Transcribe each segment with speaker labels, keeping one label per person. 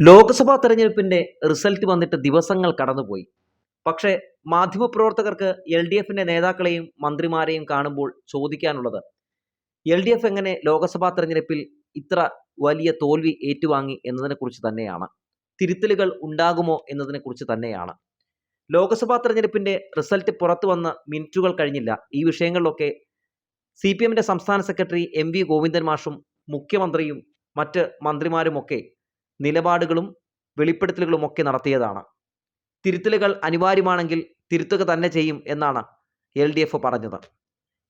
Speaker 1: ലോക്സഭാ തെരഞ്ഞെടുപ്പിന്റെ റിസൾട്ട് വന്നിട്ട് ദിവസങ്ങൾ കടന്നുപോയി. പക്ഷേ മാധ്യമപ്രവർത്തകർക്ക് എൽ ഡി എഫിന്റെ നേതാക്കളെയും മന്ത്രിമാരെയും കാണുമ്പോൾ ചോദിക്കാനുള്ളത് എൽ ഡി എഫ് എങ്ങനെ ലോക്സഭാ തെരഞ്ഞെടുപ്പിൽ ഇത്ര വലിയ തോൽവി ഏറ്റുവാങ്ങി എന്നതിനെക്കുറിച്ച് തന്നെയാണ്. തിരുത്തലുകൾ ഉണ്ടാകുമോ എന്നതിനെക്കുറിച്ച് തന്നെയാണ്. ലോക്സഭാ തെരഞ്ഞെടുപ്പിന്റെ റിസൾട്ട് പുറത്തു വന്ന മിനിറ്റുകൾ കഴിഞ്ഞില്ല. ഈ വിഷയങ്ങളിലൊക്കെ സി പി എമ്മിന്റെ സംസ്ഥാന സെക്രട്ടറി എം വി ഗോവിന്ദൻ മാഷും മുഖ്യമന്ത്രിയും മറ്റ് മന്ത്രിമാരുമൊക്കെ നിലപാടുകളും വെളിപ്പെടുത്തലുകളും ഒക്കെ നടത്തിയതാണ്. തിരുത്തലുകൾ അനിവാര്യമാണെങ്കിൽ തിരുത്തുക തന്നെ ചെയ്യും എന്നാണ് എൽ ഡി എഫ് പറഞ്ഞത്.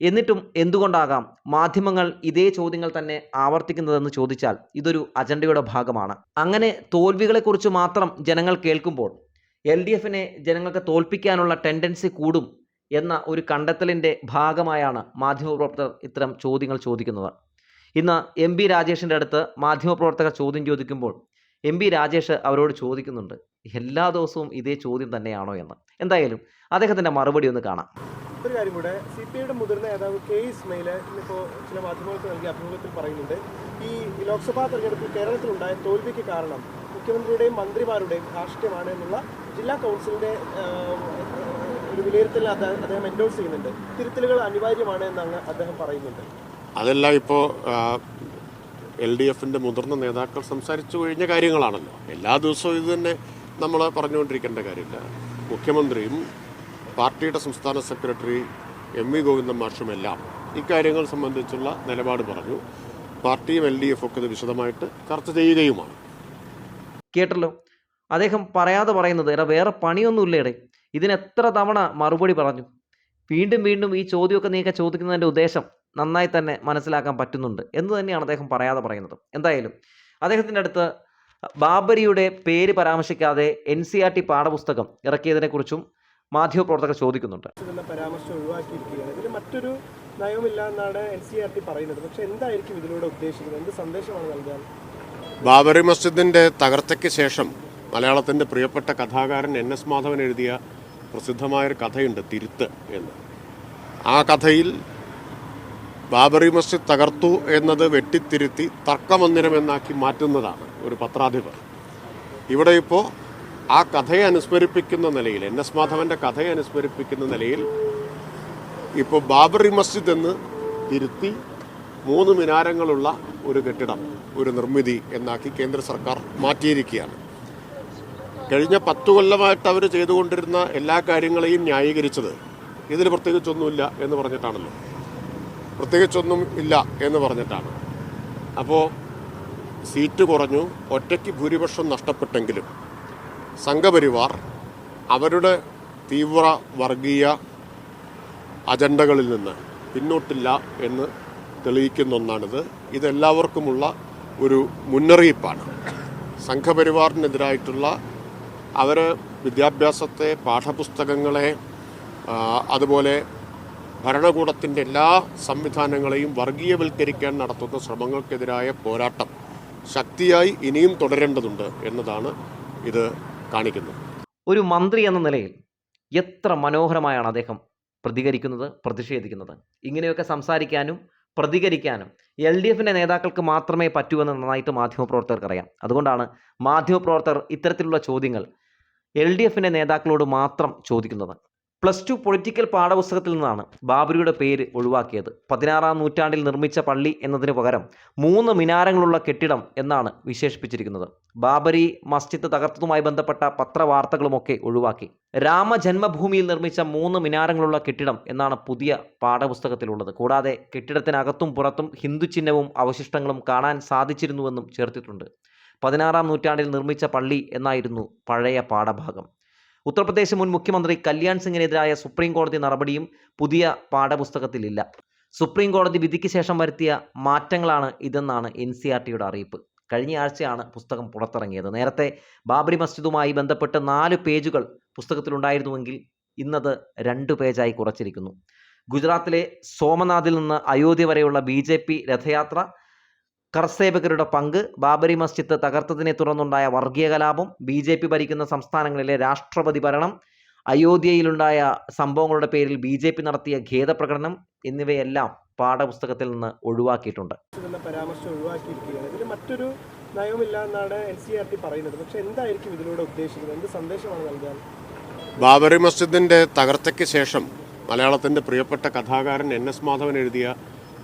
Speaker 1: എന്നിട്ടും എന്തുകൊണ്ടാകാം മാധ്യമങ്ങൾ ഇതേ ചോദ്യങ്ങൾ തന്നെ ആവർത്തിക്കുന്നതെന്ന് ചോദിച്ചാൽ ഇതൊരു അജണ്ടയുടെ ഭാഗമാണ്. അങ്ങനെ തോൽവികളെക്കുറിച്ച് മാത്രം ജനങ്ങൾ കേൾക്കുമ്പോൾ എൽ ഡി എഫിനെ ജനങ്ങൾക്ക് തോൽപ്പിക്കാനുള്ള ടെൻഡൻസി കൂടും എന്ന ഒരു കണ്ടെത്തലിന്റെ ഭാഗമായാണ് മാധ്യമപ്രവർത്തകർ ഇത്തരം ചോദ്യങ്ങൾ ചോദിക്കുന്നത്. ഇന്ന് എം ബി രാജേഷിന്റെ അടുത്ത് മാധ്യമപ്രവർത്തകർ ചോദ്യം ചോദിക്കുമ്പോൾ എം പി രാജേഷ് അവരോട് ചോദിക്കുന്നുണ്ട് എല്ലാ ദിവസവും ഇതേ ചോദ്യം തന്നെയാണോ എന്ന്? എന്തായാലും അദ്ദേഹത്തിന്റെ മറുപടി ഒന്ന് കാണാം.
Speaker 2: ഒരു കാര്യം കൂടെ സി പി ഐയുടെ മുതിർന്ന നേതാവ് കെ ഇസ്മയിൽ ഇന്നിപ്പോൾ ചില മാധ്യമങ്ങൾക്ക് നൽകിയ അഭിമുഖത്തിൽ പറയുന്നുണ്ട് ഈ ലോക്സഭാ തെരഞ്ഞെടുപ്പിൽ കേരളത്തിലുണ്ടായ തോൽവിക്ക് കാരണം മുഖ്യമന്ത്രിയുടെയും മന്ത്രിമാരുടെയും രാഷ്ട്രീയമാണ് എന്നുള്ള ജില്ലാ കൗൺസിലിന്റെ ഒരു വിലയിരുത്തൽ അദ്ദേഹം എൻഡോസ് എൻഡോഴ്സ് ചെയ്യുന്നുണ്ട്. തിരുത്തലുകൾ അനിവാര്യമാണ് എന്നാണ് അദ്ദേഹം പറയുന്നുണ്ട്.
Speaker 3: അതെല്ലാം ഇപ്പോൾ എൽ ഡി എഫിന്റെ മുതിർന്ന നേതാക്കൾ സംസാരിച്ചു കഴിഞ്ഞ കാര്യങ്ങളാണല്ലോ. എല്ലാ ദിവസവും ഇത് തന്നെ നമ്മൾ പറഞ്ഞുകൊണ്ടിരിക്കേണ്ട കാര്യമില്ല. മുഖ്യമന്ത്രിയും പാർട്ടിയുടെ സംസ്ഥാന സെക്രട്ടറി എം വി ഗോവിന്ദൻ മാഷുമെല്ലാം ഇക്കാര്യങ്ങൾ സംബന്ധിച്ചുള്ള നിലപാട് പറഞ്ഞു. പാർട്ടിയും എൽ ഡി എഫ് ഒക്കെ ഇത് വിശദമായിട്ട് ചർച്ച ചെയ്യുകയുമാണ്.
Speaker 1: കേട്ടല്ലോ. അദ്ദേഹം പറയാതെ പറയുന്നത് എടാ വേറെ പണിയൊന്നുമില്ലേടെ. ഇതിനെത്ര തവണ മറുപടി പറഞ്ഞു? വീണ്ടും വീണ്ടും ഈ ചോദ്യമൊക്കെ നീക്ക ചോദിക്കുന്നതിന്റെ ഉദ്ദേശം നന്നായി തന്നെ മനസ്സിലാക്കാൻ പറ്റുന്നുണ്ട് എന്ന് തന്നെയാണ് അദ്ദേഹം പറയാതെ പറയുന്നത്. എന്തായാലും അദ്ദേഹത്തിന്റെ അടുത്ത് ബാബരിയുടെ പേര് പരാമർശിക്കാതെ എൻ സി ആർ ടി പാഠപുസ്തകം ഇറക്കിയതിനെക്കുറിച്ചും മാധ്യമപ്രവർത്തകർ ചോദിക്കുന്നുണ്ട്.
Speaker 2: എന്ന പരാമർശം ഒഴിവാക്കിയിരിക്കുകയാണ്. ഇതിൽ മറ്റൊരു നയമില്ല എന്നാണ് എൻ സി ആർ ടി പറയുന്നത്. പക്ഷേ എന്തായിരിക്കും ഇതിലൂടെ ഉദ്ദേശിക്കുന്നത്? എന്ത് സന്ദേശമാണ് നൽകാൻ?
Speaker 3: ബാബറി മസ്ജിദിന്റെ തകർച്ചയ്ക്ക് ശേഷം മലയാളത്തിന്റെ പ്രിയപ്പെട്ട കഥാകാരൻ എൻ എസ് മാധവൻ എഴുതിയ പ്രസിദ്ധമായൊരു കഥയുണ്ട് തിരുത്ത് എന്ന്. ആ കഥയിൽ ബാബറി മസ്ജിദ് തകർത്തു എന്നത് വെട്ടിത്തിരുത്തി തർക്കമന്ദിരം എന്നാക്കി മാറ്റുന്നതാണ് ഒരു പത്രാധിപർ. ഇവിടെ ഇപ്പോൾ ആ കഥയെ അനുസ്മരിപ്പിക്കുന്ന നിലയിൽ എൻ എസ് മാധവന്റെ കഥയെ അനുസ്മരിപ്പിക്കുന്ന നിലയിൽ ഇപ്പോൾ ബാബറി മസ്ജിദ് എന്ന് തിരുത്തി മൂന്ന് മിനാരങ്ങളുള്ള ഒരു കെട്ടിടം ഒരു നിർമ്മിതി എന്നാക്കി കേന്ദ്ര സർക്കാർ മാറ്റിയിരിക്കുകയാണ്. കഴിഞ്ഞ പത്തു കൊല്ലമായിട്ട് അവർ ചെയ്തുകൊണ്ടിരുന്ന എല്ലാ കാര്യങ്ങളെയും ന്യായീകരിച്ചത് ഇതിൽ പ്രത്യേകിച്ചൊന്നുമില്ല എന്ന് പറഞ്ഞിട്ടാണല്ലോ. പ്രത്യേകിച്ചൊന്നും ഇല്ല എന്ന് പറഞ്ഞിട്ടാണ്. അപ്പോൾ സീറ്റ് കുറഞ്ഞു ഒറ്റയ്ക്ക് ഭൂരിപക്ഷം നഷ്ടപ്പെട്ടെങ്കിലും സംഘപരിവാർ അവരുടെ തീവ്ര വർഗീയ അജണ്ടകളിൽ നിന്ന് പിന്നോട്ടില്ല എന്ന് തെളിയിക്കുന്ന ഒന്നാണിത്. ഇതെല്ലാവർക്കുമുള്ള ഒരു മുന്നറിയിപ്പാണ്. സംഘപരിവാറിനെതിരായിട്ടുള്ള അവർ വിദ്യാഭ്യാസത്തെ പാഠപുസ്തകങ്ങളെ അതുപോലെ ഭരണകൂടത്തിന്റെ എല്ലാ സംവിധാനങ്ങളെയും വർഗീയവൽക്കരിക്കാൻ നടത്തുന്ന ശ്രമങ്ങൾക്കെതിരായ പോരാട്ടം ശക്തിയായി ഇനിയും തുടരേണ്ടതുണ്ട് എന്നതാണ് ഇത് കാണിക്കുന്നത്.
Speaker 1: ഒരു മന്ത്രി എന്ന നിലയിൽ എത്ര മനോഹരമായാണ് അദ്ദേഹം പ്രതികരിക്കുന്നത് പ്രതിഷേധിക്കുന്നത്. ഇങ്ങനെയൊക്കെ സംസാരിക്കാനും പ്രതികരിക്കാനും എൽ ഡി എഫിന്റെ നേതാക്കൾക്ക് മാത്രമേ പറ്റൂ എന്ന് നന്നായിട്ട് മാധ്യമപ്രവർത്തകർക്ക് അറിയാം. അതുകൊണ്ടാണ് മാധ്യമപ്രവർത്തകർ ഇത്തരത്തിലുള്ള ചോദ്യങ്ങൾ എൽ ഡി എഫിന്റെ നേതാക്കളോട് മാത്രം ചോദിക്കുന്നത്. പ്ലസ് ടു പൊളിറ്റിക്കൽ പാഠപുസ്തകത്തിൽ നിന്നാണ് ബാബരിയുടെ പേര് ഒഴിവാക്കിയത്. പതിനാറാം നൂറ്റാണ്ടിൽ നിർമ്മിച്ച പള്ളി എന്നതിന് പകരം മൂന്ന് മിനാരങ്ങളുള്ള കെട്ടിടം എന്നാണ് വിശേഷിപ്പിച്ചിരിക്കുന്നത്. ബാബരി മസ്ജിദ് തകർത്തതുമായി ബന്ധപ്പെട്ട പത്രവാർത്തകളുമൊക്കെ ഒഴിവാക്കി. രാമജന്മഭൂമിയിൽ നിർമ്മിച്ച മൂന്ന് മിനാരങ്ങളുള്ള കെട്ടിടം എന്നാണ് പുതിയ പാഠപുസ്തകത്തിലുള്ളത്. കൂടാതെ കെട്ടിടത്തിനകത്തും പുറത്തും ഹിന്ദു ചിഹ്നവും അവശിഷ്ടങ്ങളും കാണാൻ സാധിച്ചിരുന്നുവെന്നും ചേർത്തിട്ടുണ്ട്. പതിനാറാം നൂറ്റാണ്ടിൽ നിർമ്മിച്ച പള്ളി എന്നായിരുന്നു പഴയ പാഠഭാഗം. ഉത്തർപ്രദേശ് മുൻ മുഖ്യമന്ത്രി കല്യാൺ സിംഗിനെതിരായ സുപ്രീം കോടതി നടപടിയും പുതിയ പാഠപുസ്തകത്തിലില്ല. സുപ്രീം കോടതി വിധിക്ക് ശേഷം വരുത്തിയ മാറ്റങ്ങളാണ് ഇതെന്നാണ് എൻ സി ആർ ടിയുടെ അറിയിപ്പ്. കഴിഞ്ഞ ആഴ്ചയാണ് പുസ്തകം പുറത്തിറങ്ങിയത്. നേരത്തെ ബാബരി മസ്ജിദുമായി ബന്ധപ്പെട്ട് നാല് പേജുകൾ പുസ്തകത്തിലുണ്ടായിരുന്നുവെങ്കിൽ ഇന്നത് രണ്ട് പേജായി കുറച്ചിരിക്കുന്നു. ഗുജറാത്തിലെ സോമനാഥിൽ നിന്ന് അയോധ്യ വരെയുള്ള ബി ജെ പി രഥയാത്ര കർസേവകരുടെ പങ്ക് ബാബരി മസ്ജിദ് തകർത്തതിനെ തുടർന്നുണ്ടായ വർഗീയ കലാപം ബി ജെ പി ഭരിക്കുന്ന സംസ്ഥാനങ്ങളിലെ രാഷ്ട്രപതി ഭരണം അയോധ്യയിലുണ്ടായ സംഭവങ്ങളുടെ പേരിൽ ബി ജെ പി നടത്തിയ ഖേദപ്രകടനം എന്നിവയെല്ലാം പാഠപുസ്തകത്തിൽ നിന്ന് ഒഴിവാക്കിയിട്ടുണ്ട്.
Speaker 2: പരാമർശം ഒഴിവാക്കിയിരിക്കുകയാണ്. ഇതിൽ മറ്റൊരു നയവുമില്ല എന്നാണ് എൻ സി ആർ ടി പറയുന്നത്. പക്ഷെ എന്തായിരിക്കും ഇതിലൂടെ ഉദ്ദേശിക്കുന്നത്? എന്ത് സന്ദേശമാണ് നൽകാൻ?
Speaker 3: ബാബറി മസ്ജിദിന്റെ തകർച്ചയ്ക്ക് ശേഷം മലയാളത്തിന്റെ പ്രിയപ്പെട്ട കഥാകാരൻ എൻ എസ് മാധവൻ എഴുതിയ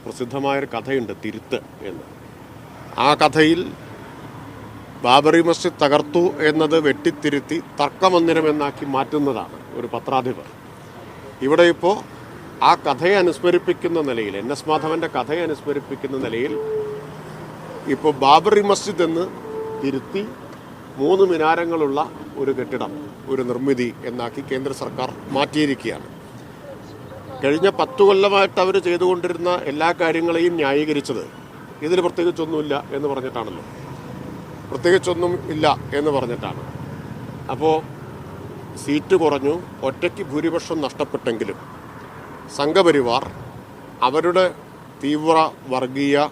Speaker 3: പ്രസിദ്ധമായൊരു കഥയുണ്ട് തിരുത്ത് എന്ന്. ആ കഥയിൽ ബാബറി മസ്ജിദ് തകർത്തു എന്നത് വെട്ടിത്തിരുത്തി തർക്കമന്ദിരമെന്നാക്കി മാറ്റുന്നതാണ് ഒരു പത്രാധിപർ. ഇവിടെ ഇപ്പോൾ ആ കഥയെ അനുസ്മരിപ്പിക്കുന്ന നിലയിൽ എൻ എസ് മാധവന്റെ കഥയെ അനുസ്മരിപ്പിക്കുന്ന നിലയിൽ ഇപ്പോൾ ബാബറി മസ്ജിദ് എന്ന് തിരുത്തി മൂന്ന് മിനാരങ്ങളുള്ള ഒരു കെട്ടിടം ഒരു നിർമ്മിതി എന്നാക്കി കേന്ദ്ര സർക്കാർ മാറ്റിയിരിക്കുകയാണ്. കഴിഞ്ഞ പത്തു കൊല്ലമായിട്ട് അവർ ചെയ്തുകൊണ്ടിരുന്ന എല്ലാ കാര്യങ്ങളെയും ന്യായീകരിച്ചത് ഇതിൽ പ്രത്യേകിച്ചൊന്നുമില്ല എന്ന് പറഞ്ഞിട്ടാണല്ലോ. പ്രത്യേകിച്ചൊന്നും ഇല്ല എന്ന് പറഞ്ഞിട്ടാണ്. അപ്പോൾ സീറ്റ് കുറഞ്ഞു ഒറ്റയ്ക്ക് ഭൂരിപക്ഷം നഷ്ടപ്പെട്ടെങ്കിലും സംഘപരിവാർ അവരുടെ തീവ്ര വർഗീയ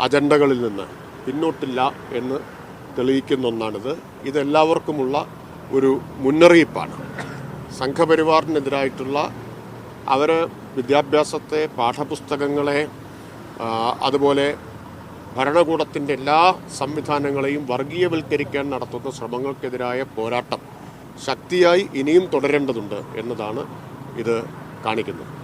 Speaker 3: അജണ്ടകളിൽ നിന്ന് പിന്നോട്ടില്ല എന്ന് തെളിയിക്കുന്ന ഒന്നാണിത്. ഇതെല്ലാവർക്കുമുള്ള ഒരു മുന്നറിയിപ്പാണ്. സംഘപരിവാറിനെതിരായിട്ടുള്ള അവർ വിദ്യാഭ്യാസത്തെ പാഠപുസ്തകങ്ങളെ അതുപോലെ ഭരണകൂടത്തിന്റെ എല്ലാ സംവിധാനങ്ങളെയും വർഗീയവൽക്കരിക്കാൻ നടത്തുന്ന ശ്രമങ്ങൾക്കെതിരായ പോരാട്ടം ശക്തിയായി ഇനിയും തുടരേണ്ടതുണ്ട് എന്നതാണ് ഇത് കാണിക്കുന്നത്.